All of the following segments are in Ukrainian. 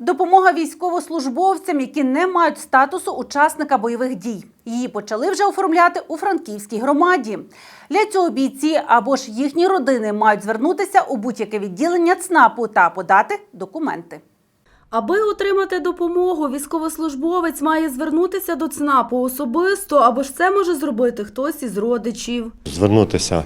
Допомога військовослужбовцям, які не мають статусу учасника бойових дій. Її почали вже оформляти у Франківській громаді. Для цього бійці або ж їхні родини мають звернутися у будь-яке відділення ЦНАПу та подати документи. Аби отримати допомогу, військовослужбовець має звернутися до ЦНАПу особисто, або ж це може зробити хтось із родичів. Звернутися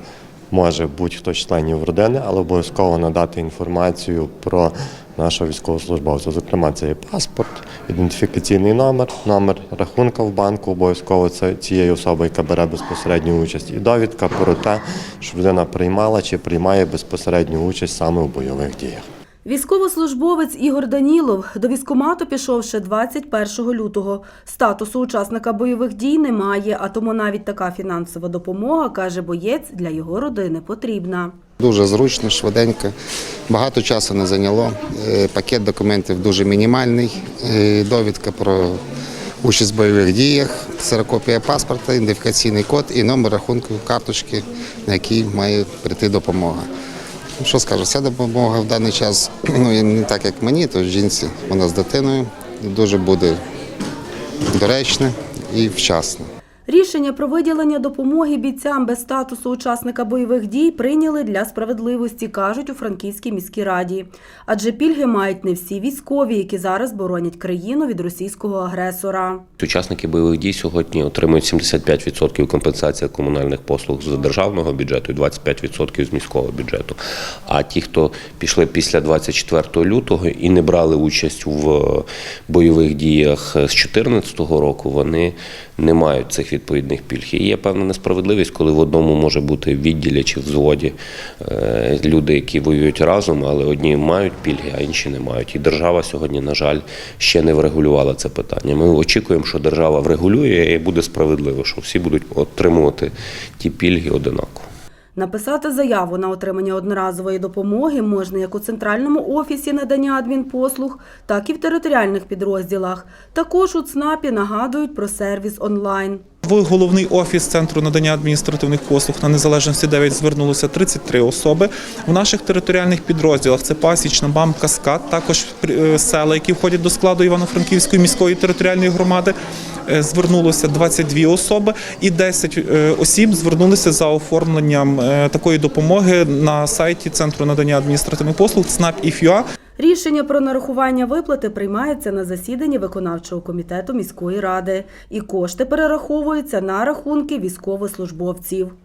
може будь-хто з членів родини, але обов'язково надати інформацію про нашого військовослужбовця. Зокрема, це є паспорт, ідентифікаційний номер, номер рахунка в банку, обов'язково це цієї особи, яка бере безпосередню участь, і довідка про те, що людина приймала чи приймає безпосередню участь саме у бойових діях. Військовослужбовець Ігор Данілов до військкомату пішов ще 21 лютого. Статусу учасника бойових дій немає, а тому навіть така фінансова допомога, каже боєць, для його родини потрібна. Дуже зручно, швиденько, багато часу не зайняло. Е, Пакет документів дуже мінімальний. Е, Довідка про участь в бойових діях, ксерокопія паспорта, ідентифікаційний код і номер рахунку карточки, на який має прийти допомога. Ну, Що скажу, ця допомога в даний час ну, не так, як мені, то жінці, вона з дитиною дуже буде доречна і вчасна. Рішення про виділення допомоги бійцям без статусу учасника бойових дій прийняли для справедливості, кажуть у Франківській міській раді. Адже пільги мають не всі військові, які зараз боронять країну від російського агресора. Учасники бойових дій сьогодні отримують 75% компенсації комунальних послуг з державного бюджету і 25% з міського бюджету. А ті, хто пішли після 24 лютого і не брали участь в бойових діях з 2014 року, вони не мають цих відповідних пільг. І є певна несправедливість, коли в одному може бути відділі чи взводі е, люди, які воюють разом, але одні мають пільги, а інші не мають. І держава сьогодні, на жаль, ще не врегулювала це питання. Ми очікуємо, що держава врегулює і буде справедливо, що всі будуть отримувати ті пільги одинаково. Написати заяву на отримання одноразової допомоги можна як у центральному офісі надання адмінпослуг, так і в територіальних підрозділах. Також у ЦНАПі нагадують про сервіс онлайн. В головний офіс центру надання адміністративних послуг на незалежності 9 звернулося 33 особи. В наших територіальних підрозділах це Пасічна, БАМ, Каскад, також е, села, які входять до складу Івано-Франківської міської територіальної громади. е, Звернулося 22 особи, і 10 е, осіб звернулися за оформленням такої допомоги на сайті центру надання адміністративних послуг ЦНАП.ІФЮА. Рішення про нарахування виплати приймається на засіданні виконавчого комітету міської ради, і кошти перераховуються на рахунки військовослужбовців.